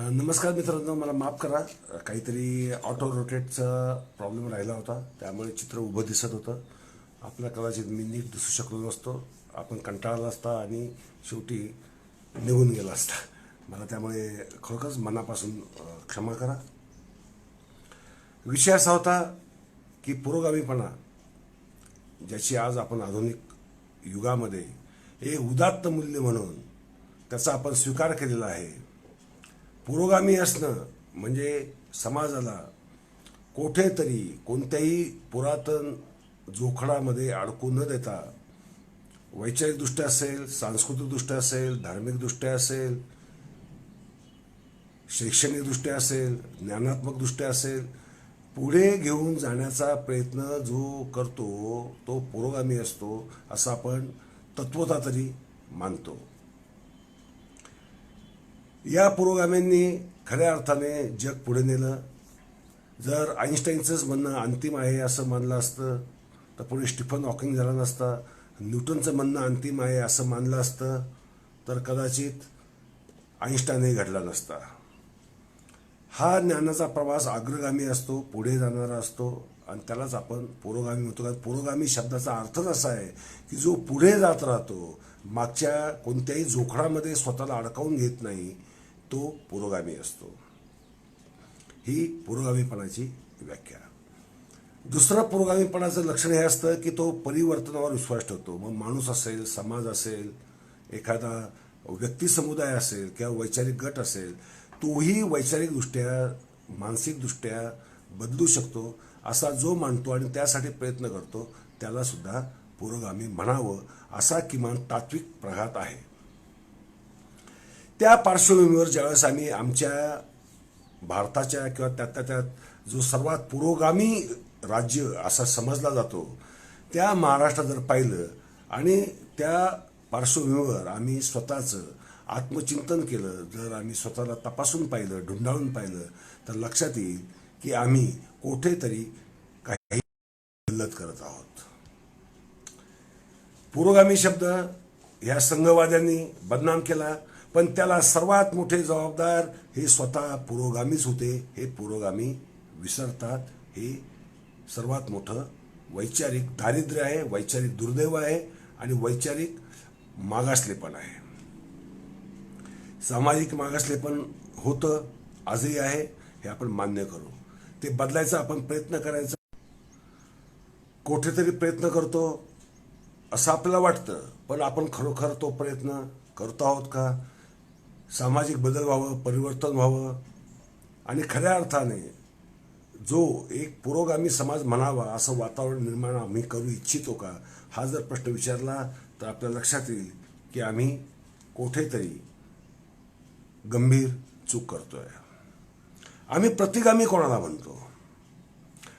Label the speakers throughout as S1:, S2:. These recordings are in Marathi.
S1: नमस्कार मित्रांनो मला माफ करा. काहीतरी ऑटो रोटेटचा प्रॉब्लेम राहिला होता. त्यामुळे चित्र उभं दिसत होतं. आपल्या कदाचित मी नीट दिसू शकलो नसतो. आपण कंटाळला असता आणि शेवटी निघून गेला असता. मला त्यामुळे खरोखरच मनापासून क्षमा करा. विषय असा होता की पुरोगामीपणा ज्याची आज आपण आधुनिक युगामध्ये एक उदात्त मूल्य म्हणून त्याचा आपण स्वीकार केलेला आहे. पुरोगामी असणं म्हणजे समाजाला कोठेतरी कोणत्याही पुरातन जोखडामध्ये अडकू न देता वैचारिकदृष्ट्या असेल सांस्कृतिकदृष्ट्या असेल धार्मिकदृष्ट्या असेल शैक्षणिकदृष्ट्या असेल ज्ञानात्मकदृष्ट्या असेल पुढे घेऊन जाण्याचा प्रयत्न जो करतो तो पुरोगामी असतो असं आपण तत्वता तरी मानतो. या पुरोगामींनी खऱ्या अर्थाने जग पुढे नेलं. जर आईन्स्टाईनचंच म्हणणं अंतिम आहे असं मानलं असतं तर पुढे स्टीफन हॉकिंग झाला नसता न्यूटनचं म्हणणं अंतिम आहे असं मानलं असतं तर कदाचित आईन्स्टाईनही घडला नसता. हा ज्ञानाचा प्रवास अग्रगामी असतो पुढे जाणारा असतो आणि त्यालाच आपण पुरोगामी म्हणतो. कारण पुरोगामी शब्दाचा अर्थच असा आहे की जो पुढे जात राहतो मागच्या कोणत्याही जोखडामध्ये स्वतःला अडकावून घेत नाही तो पुरोगामी असतो. ही पुरोगामीपणाची व्याख्या. दुसरं पुरोगामीपणाचं लक्षण हे असतं की तो परिवर्तनावर विश्वास ठेवतो. मग माणूस असेल समाज असेल एखादा व्यक्ती समुदाय असेल किंवा वैचारिक गट असेल तोही वैचारिकदृष्ट्या मानसिकदृष्ट्या बदलू शकतो असा जो मानतो आणि त्यासाठी प्रयत्न करतो त्यालासुद्धा पुरोगामी म्हणावं असा किमान तात्विक प्रघात आहे. त्या पार्श्वभूमीवर ज्यावेळेस आम्ही आमच्या भारताच्या किंवा त्यात त्यात जो सर्वात पुरोगामी राज्य असा समजला जातो त्या महाराष्ट्रात जर पाहिलं आणि त्या पार्श्वभूमीवर आम्ही स्वतःचं आत्मचिंतन केलं जर आम्ही स्वतःला तपासून पाहिलं ढुंढाळून पाहिलं तर लक्षात येईल की आम्ही कुठेतरी काही गल्लत करत आहोत. पुरोगामी शब्द ह्या संघवाद्यांनी बदनाम केला. पण त्याला सर्वात मोठे जबाबदार हे स्वतः पुरोगामीच होते. हे पुरोगामी विसरतात. हे सर्वात मोठं वैचारिक दारिद्र्य आहे वैचारिक दुर्दैव आहे आणि वैचारिक मागासलेपण आहे. सामाजिक मागासलेपण होतं आजही आहे हे आपण मान्य करू. ते बदलायचा आपण प्रयत्न करायचा. कुठेतरी प्रयत्न करतो असं आपल्याला वाटतं. पण आपण खरोखर तो प्रयत्न करतो आहोत का? सामाजिक बदल व्हावं परिवर्तन व्हावं. आणि खऱ्या अर्थाने जो एक पुरोगामी समाज म्हणावा असं वातावरण निर्माण आम्ही करू इच्छितो का? हा जर प्रश्न विचारला तर आपल्या लक्षात येईल की आम्ही कुठेतरी गंभीर चूक करतोय. आम्ही प्रतिगामी कोणाला म्हणतो?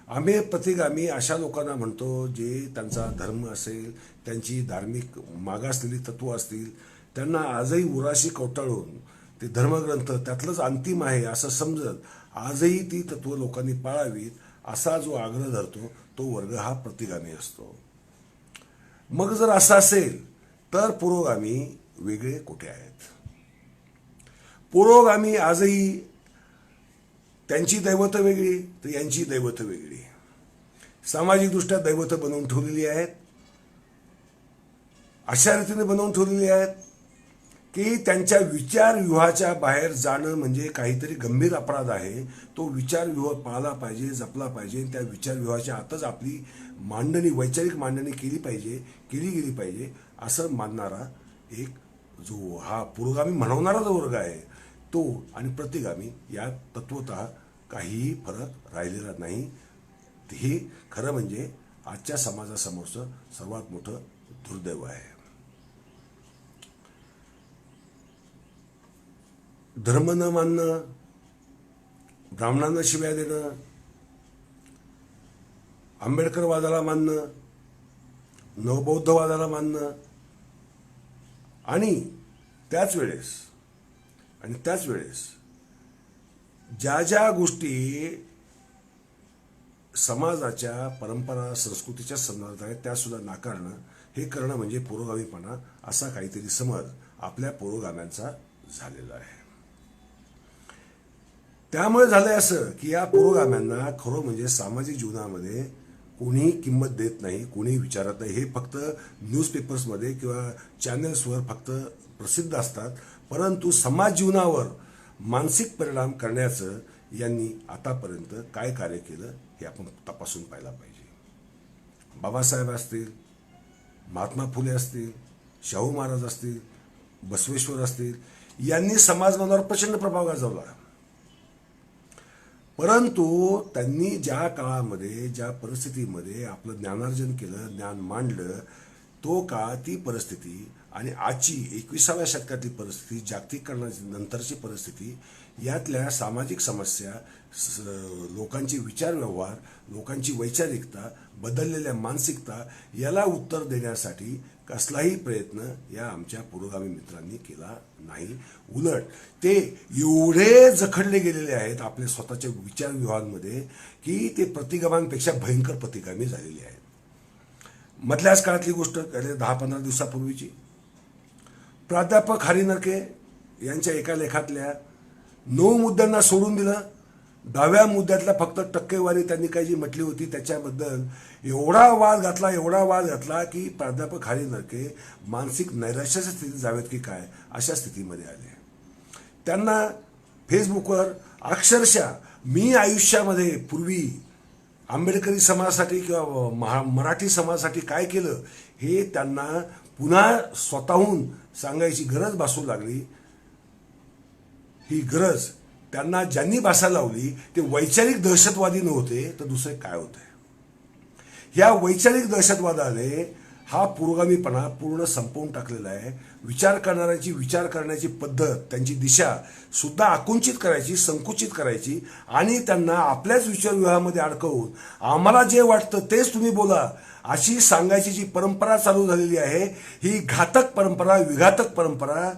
S1: आम्ही प्रतिगामी अशा लोकांना म्हणतो जे त्यांचा धर्म असेल त्यांची धार्मिक मागासलेली तत्व असतील त्यांना आजही उराशी कवटाळून ते धर्मग्रंथ त्यातलंच अंतिम आहे असं समजत आजही ती तत्व लोकांनी पाळावीत असा जो आग्रह धरतो तो वर्ग हा प्रतिगामी असतो. मग जर असं असेल तर पुरोगामी वेगळे कुठे आहेत? पुरोगामी आजही त्यांची दैवतं वेगळी तर यांची दैवतं वेगळी. सामाजिकदृष्ट्या दैवतं बनवून ठेवलेली आहेत. अशा रीतीने बनवून ठेवलेली आहेत. की त्यांच्या विचारव्यूहाच्या बाहेर जाणं म्हणजे काहीतरी गंभीर अपराध आहे. तो विचारव्यूह पाळला पाहिजे जपला पाहिजे त्या विचारव्यूहाच्या आतच आपली मांडणी वैचारिक मांडणी केली पाहिजे केली गेली पाहिजे असं मानणारा एक जो हा पुरोगामी म्हणवणारा जो वर्ग आहे. तो आणि प्रतिगामी या तत्वत काहीही फरक राहिलेला नाही. हे खरं म्हणजे आजच्या समाजासमोरचं सर्वात मोठं दुर्दैव आहे. धर्म न मानणं ब्राह्मणांना शिव्या देणं आंबेडकरवादाला मानणं नवबौद्धवादाला मानणं आणि त्याच वेळेस आणि त्याच वेळेस ज्या ज्या गोष्टी समाजाच्या परंपरा संस्कृतीच्या संदर्भात आहेत त्या सुद्धा नाकारणं हे करणं म्हणजे पुरोगामीपणा असा काहीतरी समज आपल्या पुरोगाम्यांचा झालेला आहे. त्यामुळे झालंय असं की या पुरोगाम्यांना खरं म्हणजे सामाजिक जीवनामध्ये कोणी किंमत देत नाही कोणी विचारत नाही. हे फक्त न्यूजपेपर्समध्ये किंवा चॅनल्सवर फक्त प्रसिद्ध असतात. परंतु समाज जीवनावर मानसिक परिणाम करण्याचं यांनी आतापर्यंत काय कार्य केलं हे आपण तपासून पाहायला पाहिजे. बाबासाहेब असतील महात्मा फुले असतील शाहू महाराज असतील बसवेश्वर असतील यांनी समाजमनावर प्रचंड प्रभाव गाजवला. परंतु त्यांनी ज्या काळामध्ये ज्या परिस्थितीमध्ये आपलं ज्ञानार्जन केलं ज्ञान मांडलं तो काळ ती परिस्थिती आणि आजची एकविसाव्या शतकातली परिस्थिती जागतिकीकरणाची नंतरची परिस्थिती यातल्या सामाजिक समस्या स- लोकांचे विचार व्यवहार लोकांची वैचारिकता बदललेल्या मानसिकता याला उत्तर देण्यासाठी कसलाही प्रयत्न या आमच्या पुरोगामी मित्रांनी केला नाही. उलट ते एवढे जखडले गेलेले आहेत आपल्या स्वतःच्या विचारविवाहांमध्ये की ते प्रतिगमांपेक्षा भयंकर प्रतिगामी झालेले आहेत. मधल्याच काळातली गोष्ट दहा पंधरा दिवसापूर्वीची. प्राध्यापक हरिनरके यांच्या एका लेखातल्या नऊ मुद्द्यांना सोडून दिलं दहाव्या मुद्द्यातला फक्त टक्केवारी त्यांनी काही जी म्हटली होती त्याच्याबद्दल एवढा वाद घातला एवढा वाद घातला की प्राध्यापक हरी नरके मानसिक नैराश्याच्या स्थितीत जावेत की काय अशा स्थितीमध्ये आले. त्यांना फेसबुकवर अक्षरशः मी आयुष्यामध्ये पूर्वी आंबेडकरी समाजासाठी किंवा महा मराठी समाजासाठी काय केलं हे त्यांना पुन्हा स्वतःहून सांगायची गरज भासू लागली. ही गरज त्यांना ज्यांनी भाषा लावली ते वैचारिक दहशतवादी नव्हते तर दुसरे काय होते? या वैचारिक दहशतवादाने हा पुरोगामीपणा पूर्ण संपवून टाकलेला आहे. विचार करणाऱ्यांची विचार करण्याची पद्धत त्यांची दिशा सुद्धा आकुंचित करायची संकुचित करायची आणि त्यांना आपल्याच विचारविवाहामध्ये अडकवून आम्हाला जे वाटतं तेच तुम्ही बोला अशी सांगायची जी परंपरा चालू झालेली आहे ही घातक परंपरा विघातक परंपरा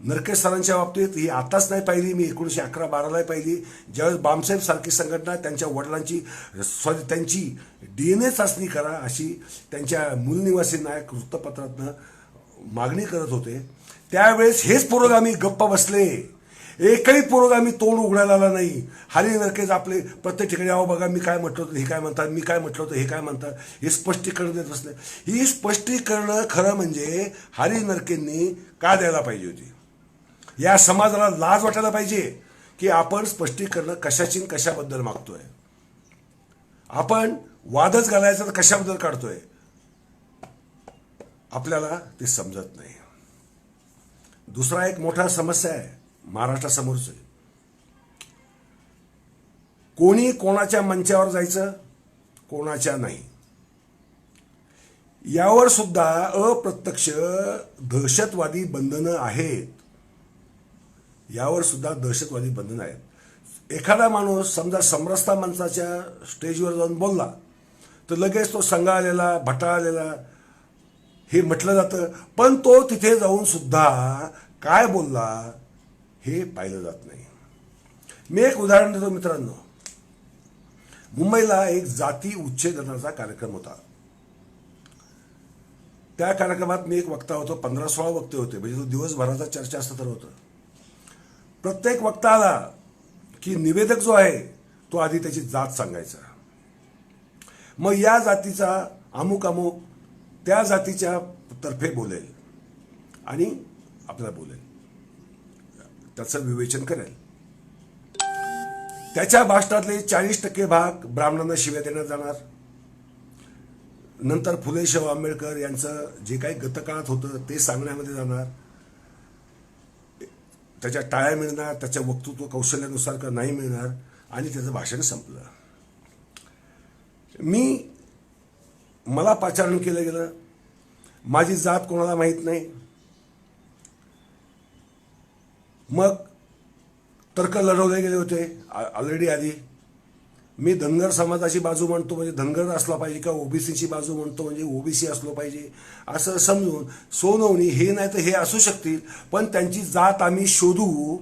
S1: नरके सरांच्या बाबतीत ही आताच नाही पाहिली मी एकोणीसशे अकरा बारालाही पाहिली. ज्यावेळेस बामसाहेब सारखी संघटना त्यांच्या वडिलांची सॉरी त्यांची डी एन ए चाचणी करा अशी त्यांच्या मूलनिवासी नायक वृत्तपत्रातनं मागणी करत होते. त्यावेळेस हेच पुरोगामी गप्प बसले. एकही पुरोगामी तोंड उघडायला आला नाही. हरी नरकेच आपले प्रत्येक ठिकाणी अहो बघा मी काय म्हटलं होतं हे काय म्हणतात मी काय म्हटलं होतं हे काय म्हणतात हे स्पष्टीकरण देत बसले. ही स्पष्टीकरणं खरं म्हणजे हरी नरकेंनी का द्यायला पाहिजे होती? या समाजाला लाज वाटायला पाहिजे की आपण स्पष्टीकरण कशाची कशाबद्दल मागतोय. आपण वादच घालायचा तर कशाबद्दल काढतोय? आपल्याला ते समजत नाही. दुसरा एक मोठा समस्या आहे महाराष्ट्रासमोरच. कोणी कोणाच्या मंचावर जायचं कोणाच्या नाही. यावर सुद्धा अप्रत्यक्ष दहशतवादी बंधनं आहेत. यावर सुद्धा दहशतवादी बंधन आहेत. एखादा माणूस समजा समरसता माणसाच्या स्टेजवर जाऊन बोलला तर लगेच तो संगाळलेला आलेला आलेला हे म्हटलं जातं. पण तो तिथे जाऊन सुद्धा काय बोलला हे पाहिलं जात नाही. मी एक उदाहरण देतो मित्रांनो. मुंबईला एक जाती उच्छेदनाचा कार्यक्रम होता. त्या कार्यक्रमात मी एक वक्ता होतो पंधरा सोळा वक्ते होते. म्हणजे तो दिवसभराचा चर्चासत्र होतं. प्रत्येक वक्ता आला की निवेदक जो आहे तो आधी त्याची जात सांगायचा. मग या जातीचा अमुक अमुक त्या जातीच्या तर्फे बोलेल आणि आपल्याला बोलेल. त्याचं विवेचन करेल. त्याच्या भाषणातले चाळीस टक्के भाग ब्राह्मणांना शिव्या देण्यात जाणार. नंतर फुले शाहू आंबेडकर यांचं जे काही गतकाळात होतं ते सांगण्यामध्ये जाणार. त्याच्या टाळ्या मिळणार त्याच्या वक्तृत्व कौशल्यानुसार का नाही मिळणार आणि त्याचं भाषण संपलं. मी मला पाचारण केलं गेलं. माझी जात कोणाला माहीत नाही. मग तर्क लढवले गेले होते ऑलरेडी आधी. मी धनगर समाजाची बाजू म्हणतो म्हणजे धनगर असला पाहिजे किंवा ओबीसीची बाजू म्हणतो म्हणजे ओबीसी असलो पाहिजे असं समजून सोनवणी हे नाही तर हे असू शकतील पण त्यांची जात आम्ही शोधू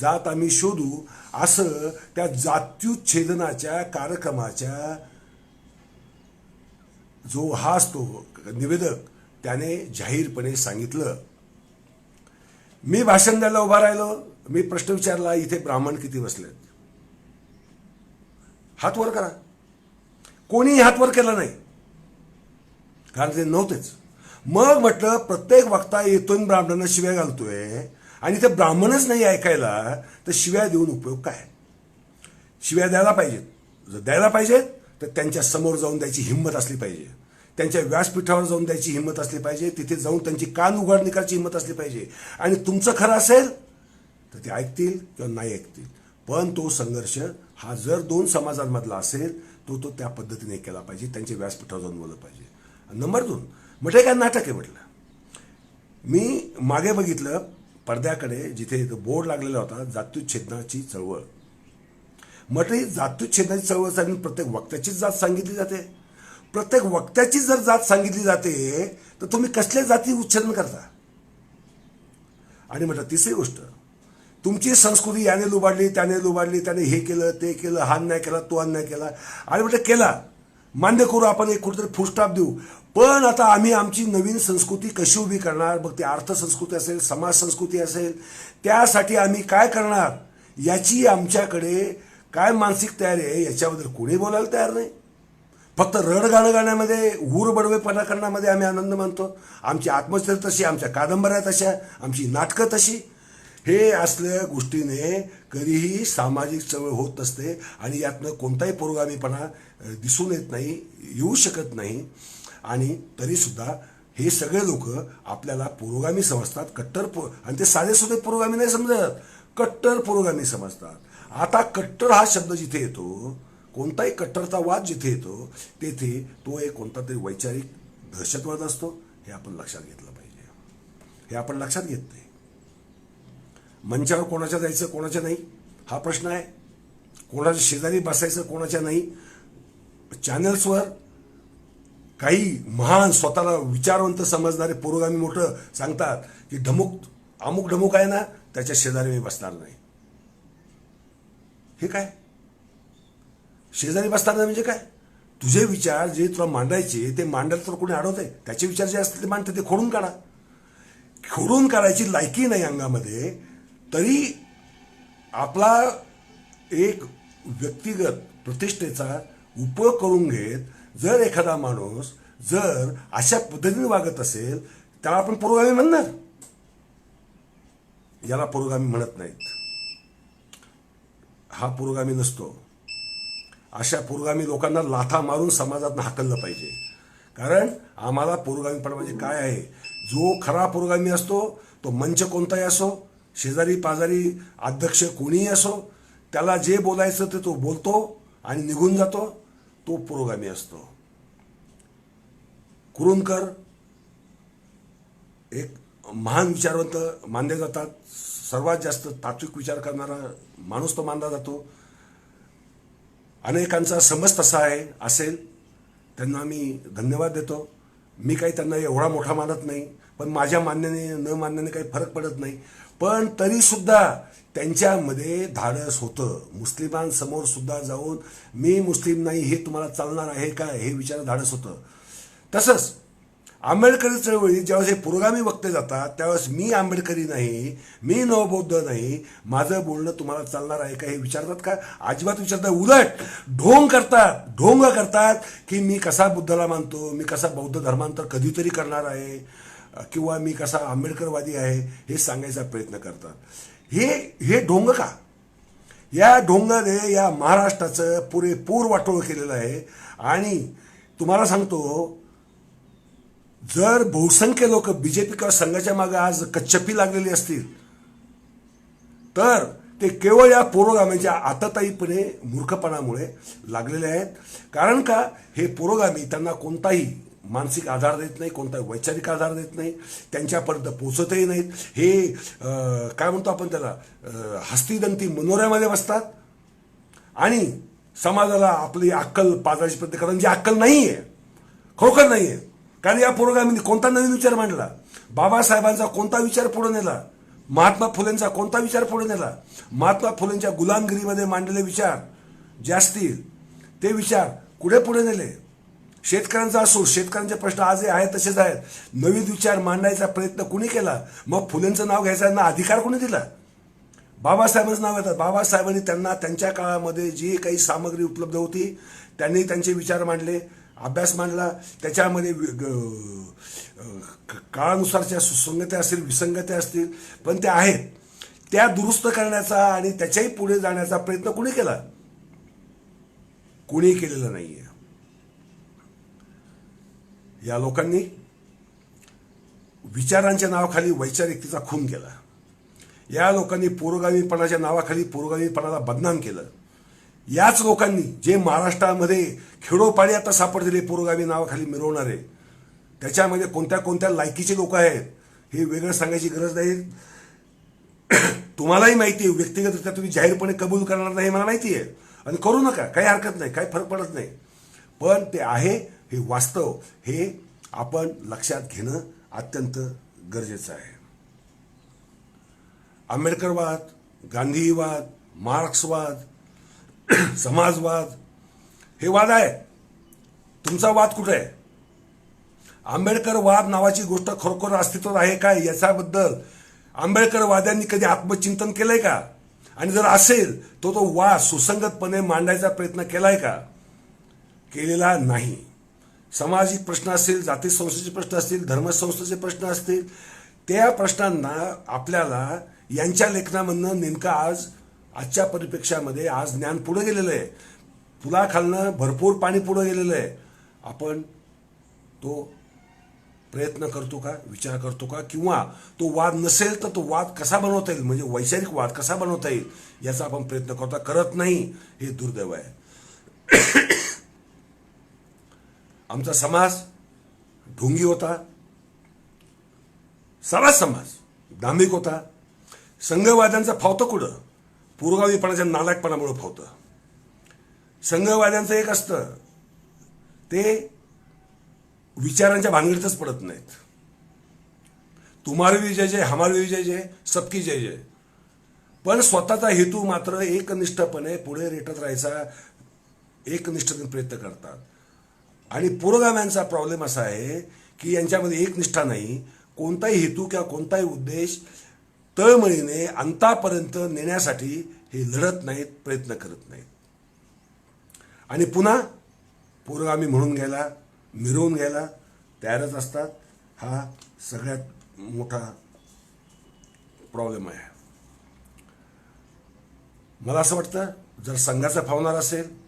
S1: जात आम्ही शोधू असं त्या जात्युच्छेदनाच्या कार्यक्रमाच्या जो हा असतो निवेदक त्याने जाहीरपणे सांगितलं. मी भाषण द्यायला उभा राहिलो मी प्रश्न विचारला इथे ब्राह्मण किती बसलेत? हात वर करा. कोणीही हात वर केला नाही. कारण ते नव्हतेच. मग म्हटलं प्रत्येक वक्ता येतोय ब्राह्मणांना शिव्या घालतोय आणि ते ब्राह्मणच नाही ऐकायला तर शिव्या देऊन उपयोग काय? शिव्या द्यायला पाहिजेत. जर द्यायला पाहिजेत तर त्यांच्यासमोर जाऊन द्यायची हिंमत असली पाहिजे. त्यांच्या व्यासपीठावर जाऊन द्यायची हिंमत असली पाहिजे. तिथे जाऊन त्यांची कान उघडणी करायची हिंमत असली पाहिजे. आणि तुमचं खरं असेल तर ते ऐकतील किंवा नाही ऐकतील. पण तो संघर्ष हा जर दोन समाजांमधला असेल तो तो त्या पद्धतीने केला पाहिजे त्यांचे व्यासपीठावर जाऊन बोललं पाहिजे. नंबर दोन म्हटलं काय नाटक आहे म्हटलं? मी मागे बघितलं पडद्याकडे जिथे बोर्ड लागलेला होता जातुच्छेदनाची चळवळ. म्हटलं ही जातुच्छेदनाची चळवळ सांगून प्रत्येक वक्त्याचीच जात सांगितली जाते. प्रत्येक वक्त्याची जर जात सांगितली जाते तर तुम्ही कसल्या जाती उच्छेदन करता? आणि म्हटलं तिसरी गोष्ट तुमची संस्कृती याने लुबाडली त्याने लुबाडली त्याने हे केलं ते केलं हा अन्याय केला तो अन्याय केला. आणि म्हटलं केला. मान्य करू आपण एक कुठेतरी फुलस्टॉप देऊ. पण आता आम्ही आमची नवीन संस्कृती कशी उभी करणार? मग ती अर्थसंस्कृती असेल समाज संस्कृती असेल त्यासाठी आम्ही काय करणार? याची आमच्याकडे काय मानसिक तयारी आहे? याच्याबद्दल कोणी बोलायला तयार नाही. फक्त रड गाणं गाण्यामध्ये हूर बडवेपणा करण्यामध्ये आम्ही आनंद मानतो. आमची आत्मचरित्र तशी आमच्या कादंबऱ्या तशा आमची नाटकं तशी. हे असल्या गोष्टीने कधीही सामाजिक चळवळ होत नसते आणि यातनं कोणताही पुरोगामीपणा दिसून येत नाही येऊ शकत नाही. आणि तरीसुद्धा हे सगळे लोक आपल्याला पुरोगामी समजतात. कट्टर पु आणि ते साधे पुरोगामी नाही समजत. कट्टर पुरोगामी समजतात. आता कट्टर हा शब्द जिथे येतो कोणताही कट्टरचा वाद जिथे येतो तेथे तो एक कोणता तरी वैचारिक दहशतवाद असतो. हे आपण लक्षात घेतलं पाहिजे. हे आपण लक्षात घेत नाही. मंचावर कोणाच्या जायचं कोणाच्या नाही? हा प्रश्न आहे. कोणाच्या शेजारी बसायचं कोणाच्या नाही? चॅनल्सवर काही महान स्वतःला विचारवंत समजणारे पुरोगामी मोठं सांगतात की ढमुक अमुक ढमुक आहे ना त्याच्या शेजारी मी बसणार नाही. हे काय? शेजारी बसणार नाही म्हणजे काय? तुझे विचार जे तुला मांडायचे ते मांडायला तर कोणी अडवत आहे त्याचे विचार जे असतील ते मांडते ते खोडून काढा. खोडून काढायची लायकी नाही अंगामध्ये. तरी आपला एक व्यक्तिगत प्रतिष्ठेचा उपयोग करून घेत जर एखादा माणूस जर अशा पद्धतीने वागत असेल त्याला आपण पुरोगामी म्हणणार? याला पुरोगामी म्हणत नाहीत. हा पुरोगामी नसतो. अशा पुरोगामी लोकांना लाथा मारून समाजात हाकललं पाहिजे. कारण आम्हाला पुरोगामीपणा म्हणजे काय आहे? जो खरा पुरोगामी असतो तो मंच कोणताही असो शेजारी पाजारी अध्यक्ष कोणीही असो त्याला जे बोलायचं ते तो बोलतो आणि निघून जातो. तो पुरोगामी असतो. कुरुंदकर एक महान विचारवंत मानले जातात. सर्वात जास्त तात्विक विचार करणारा माणूस तो मानला जातो. अनेकांचा समज तसा आहे असेल. त्यांना मी धन्यवाद देतो. मी काही त्यांना एवढा मोठा मानत नाही पण माझ्या मान्याने न मानण्याने काही फरक पडत नाही. पण तरी सुद्धा त्यांच्यामध्ये धाडस होतं. मुस्लिमांसमोर सुद्धा जाऊन मी मुस्लिम नाही हे तुम्हाला चालणार आहे का? हे विचार धाडस होतं. तसंच आंबेडकरी चळवळी ज्यावेळेस हे पुरोगामी वक्ते जातात त्यावेळेस मी आंबेडकरी नाही मी नवबौद्ध नाही माझं बोलणं तुम्हाला चालणार आहे का हे विचारतात का? अजिबात विचारतात उलट ढोंग करतात ढोंग करतात की मी कसा बुद्धाला मानतो मी कसा बौद्ध धर्मांतर कधीतरी करणार आहे? किंवा मी कसा आंबेडकरवादी आहे हे सांगायचा प्रयत्न करतात. हे हे ढोंग का? या ढोंगाने या महाराष्ट्राचं पुरेपूर वाटोळ केलेलं आहे. आणि तुम्हाला सांगतो जर बहुसंख्य लोक बीजेपी किंवा संघाच्या मागे आज कच्चपी लागलेली असतील तर ते केवळ या पुरोगामीच्या आतताईपणे मूर्खपणामुळे लागलेले आहेत. कारण का? हे पुरोगामी त्यांना कोणताही मानसिक आधार देत नाही कोणता वैचारिक आधार देत नाही त्यांच्यापर्यंत पोचतही नाहीत. हे काय म्हणतो आपण त्याला हस्तीदंती हस्तिदंती मनोऱ्यामध्ये बसतात. आणि समाजाला आपली अक्कल पाजायची प्रयत्न कारण म्हणजे जी अक्कल नाही आहे खरोखर नाही आहे कारण या पुरोगामीने कोणता नवीन विचार मांडला? बाबासाहेबांचा कोणता विचार पुढे नेला? महात्मा फुलेंचा कोणता विचार पुढे नेला? महात्मा फुलेंच्या गुलामगिरीमध्ये मांडलेले विचार जे असतील ते विचार कुठे पुढे नेले? शेतकऱ्यांचा असो शेतकऱ्यांचे प्रश्न आजही आहेत तसेच आहेत. नवीन विचार मांडायचा प्रयत्न कुणी केला? मग फुलेंचं नाव घ्यायचा ना अधिकार कुणी दिला? बाबासाहेबांचं नाव येतात बाबासाहेबांनी त्यांना त्यांच्या काळामध्ये जी काही सामग्री उपलब्ध होती त्यांनी त्यांचे विचार मांडले अभ्यास मांडला. त्याच्यामध्ये ग- काळानुसारच्या सुसंगत्या असतील विसंगत्या असतील पण त्या आहेत. त्या दुरुस्त करण्याचा आणि त्याच्याही पुढे जाण्याचा प्रयत्न कुणी केला? कुणी केलेला नाहीये. या लोकांनी विचारांच्या नावाखाली वैचारिकतेचा खून केला. या लोकांनी पुरोगामीपणाच्या नावाखाली पुरोगामीपणाला बदनाम केलं. याच लोकांनी जे महाराष्ट्रामध्ये खेडोपाडी आता सापडलेले पुरोगामी नावाखाली मिरवणारे त्याच्यामध्ये कोणत्या कोणत्या लायकीचे लोक आहेत हे वेगळं सांगायची गरज नाही. तुम्हालाही माहिती आहे व्यक्तिगतरित्या तुम्ही जाहीरपणे कबूल करणार नाही मला माहिती आहे. आणि करू नका काही हरकत नाही काही फरक पडत नाही. पण ते आहे हे वास्तव हे आपण लक्षात घेणं अत्यंत गरजेचं आहे. आंबेडकरवाद गांधीवाद मार्क्सवाद समाजवाद हे वाद आहे. तुमचा वाद कुठे आहे? आंबेडकरवाद नावाची गोष्ट खरोखर अस्तित्वात आहे का? याच्याबद्दल आंबेडकरवाद्यांनी कधी आत्मचिंतन केलंय का? आणि जर असेल तो तो वाद सुसंगतपणे मांडायचा प्रयत्न केलाय का? केलेला नाही. सामाजिक प्रश्न असतील जाती संस्थेचे प्रश्न असतील धर्मसंस्थेचे प्रश्न असतील त्या प्रश्नांना आपल्याला यांच्या लेखनामधनं नेमकं आज आजच्या परिप्रेक्षामध्ये आज ज्ञान पुढे गेलेलं आहे. पुलाखालनं भरपूर पाणी पुढे गेलेलं आहे. आपण तो प्रयत्न करतो का विचार करतो का किंवा तो वाद नसेल तर तो वाद कसा बनवता येईल म्हणजे वैचारिक वाद कसा बनवता येईल याचा आपण प्रयत्न करता करत नाही हे दुर्दैव आहे. आमचा समाज ढोंगी होता सारा समाज दांभिक होता संघवाद्यांचं फावतं कुठं? पुरोगामीपणाच्या नालायकपणामुळं फावतं. संघवाद्यांचं एक असतं ते विचारांच्या भानगडीतच पडत नाहीत. तुम्हार विजय जय हमार विजय जय सबकी जय जय. पण स्वतःचा हेतू मात्र एकनिष्ठपणे पुढे रेटत राहायचा एकनिष्ठतेने प्रयत्न करतात. आणि पुरोगाम्यांचा प्रॉब्लेम असा आहे की यांच्यामध्ये एक निष्ठा नाही. कोणताही हेतू किंवा कोणताही उद्देश तळमळीने अंतापर्यंत नेण्यासाठी हे लढत नाहीत प्रयत्न करत नाहीत. आणि पुन्हा पुरोगामी म्हणून घ्यायला मिरवून घ्यायला तयारच असतात. हा सगळ्यात मोठा प्रॉब्लेम आहे. मला असं वाटतं जर संघाचा फावणार असेल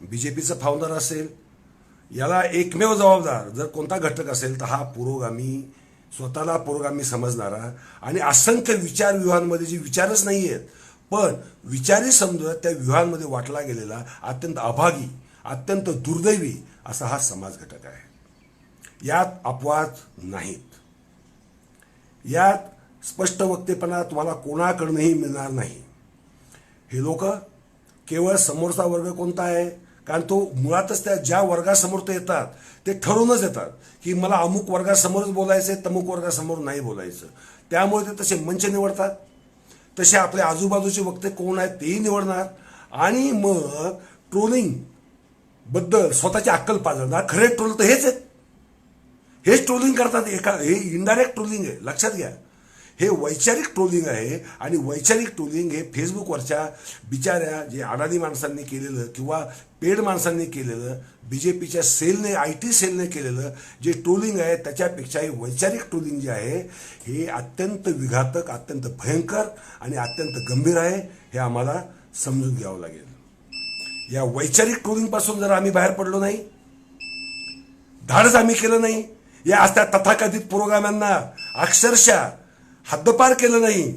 S1: बी जे पीचं फाउंडर असेल याला एकमेव जबाबदार जर कोणता घटक असेल तर हा पुरोगामी स्वतःला पुरोगामी समजणारा आणि असंख्य विचार व्यूहांमध्ये जे विचारच नाही आहेत पण विचारी समजून त्या व्यूहांमध्ये वाटला गेलेला अत्यंत अभागी अत्यंत दुर्दैवी असा हा समाज घटक आहे. यात अपवाद नाहीत. यात स्पष्ट वक्तेपणा तुम्हाला कोणाकडूनही मिळणार नाही. हे लोक केवळ समोरचा वर्ग कोणता आहे? कारण तो मुळातच त्या ज्या वर्गासमोर ते येतात ते ठरवूनच येतात की मला अमुक वर्गासमोरच बोलायचं आहे तमुक वर्गासमोर नाही बोलायचं. त्यामुळे ते तसे मंच निवडतात. तसे आपले आजूबाजूचे वक्ते कोण आहेत तेही निवडणार. आणि मग ट्रोलिंगबद्दल स्वतःची अक्कल पाजणार. खरे ट्रोल तर हेच आहेत. हेच ट्रोलिंग करतात. एका हे इनडायरेक्ट ट्रोलिंग आहे. लक्षात घ्या. हे वैचारिक ट्रोलिंग आहे आणि वैचारिक ट्रोलिंग हे फेसबुकवरच्या बिचाऱ्या जे अडाणी माणसांनी केलेलं किंवा पेड माणसांनी केलेलं बी जे पीच्या सेलने आय टी सेलने केलेलं जे ट्रोलिंग आहे त्याच्यापेक्षा हे वैचारिक ट्रोलिंग जे आहे हे अत्यंत विघातक अत्यंत भयंकर आणि अत्यंत गंभीर आहे हे आम्हाला समजून घ्यावं लागेल. या वैचारिक ट्रोलिंगपासून जर आम्ही बाहेर पडलो नाही धाडच आम्ही केलं नाही या आज त्या तथाकथित पुरोगाम्यांना अक्षरशः हद्दपार केलं नाही.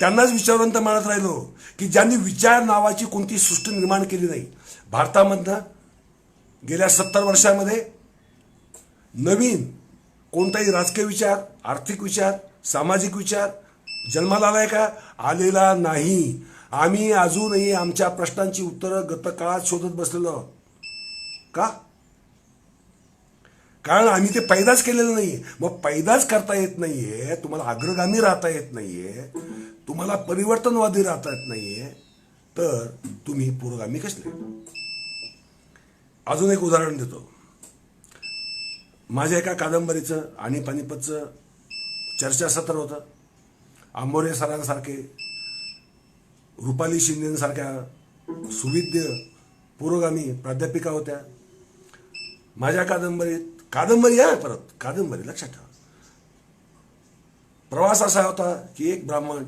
S1: त्यांनाच विचारवंत मानत राहिलो की ज्यांनी विचार नावाची कोणती सृष्टी निर्माण केली नाही. भारतामधनं गेल्या सत्तर वर्षामध्ये नवीन कोणताही राजकीय विचार आर्थिक विचार सामाजिक विचार जन्माला आलाय का? आलेला नाही. आम्ही अजूनही आमच्या प्रश्नांची उत्तरं गतकाळात शोधत बसलेलो. का? कारण आम्ही ते पैदाच केलेलं नाहीये. मग पैदाच करता येत नाहीये. तुम्हाला अग्रगामी राहता येत नाहीये. तुम्हाला परिवर्तनवादी राहता येत नाहीये. तर तुम्ही पुरोगामी कसले? अजून एक उदाहरण देतो. माझ्या एका कादंबरीचं आणि पानिपतचं चर्चासत्र होतं. आंबोरे सरांसारखे रुपाली शिंदेसारख्या सुविद्य पुरोगामी प्राध्यापिका होत्या. माझ्या कादंबरीत कादंबरी आहे परत कादंबरी लक्षात ठेवा प्रवास असा होता की एक ब्राह्मण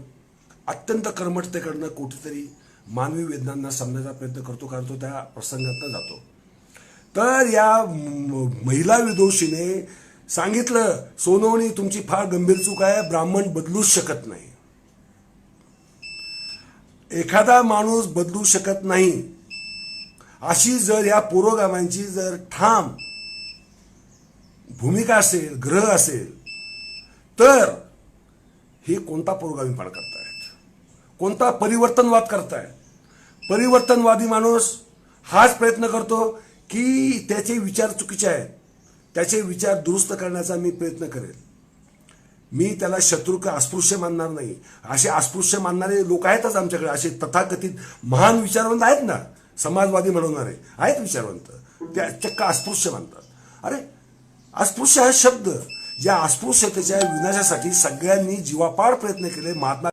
S1: अत्यंत कर्मठतेकडनं कुठेतरी मानवी वेदनांना समजायचा प्रयत्न करतो कारण तो त्या प्रसंगातनं जातो. तर या महिला विदोषीने सांगितलं सोनवणी तुमची फार गंभीर चूक आहे ब्राह्मण बदलूच शकत नाही. एखादा माणूस बदलू शकत नाही. अशी जर या पुरोगामांची जर ठाम भूमिका असेल ग्रह असेल तर हे कोणता पुरोगामीपणा करतायत? कोणता परिवर्तनवाद करतायत? परिवर्तनवादी माणूस हाच प्रयत्न करतो की त्याचे विचार चुकीचे आहेत. त्याचे विचार दुरुस्त करण्याचा मी प्रयत्न करेल. मी त्याला शत्रू का अस्पृश्य मानणार नाही. असे अस्पृश्य मानणारे लोक आहेतच आमच्याकडे. असे तथाकथित महान विचारवंत आहेत ना? समाजवादी म्हणवणारे आहेत विचारवंत. त्या चक्क अस्पृश्य मानतात. अरे अस्पृश्य हा शब्द. या अस्पृश्यतेच्या विनाशासाठी सगळ्यांनी जीवापाड प्रयत्न केले. महात्मा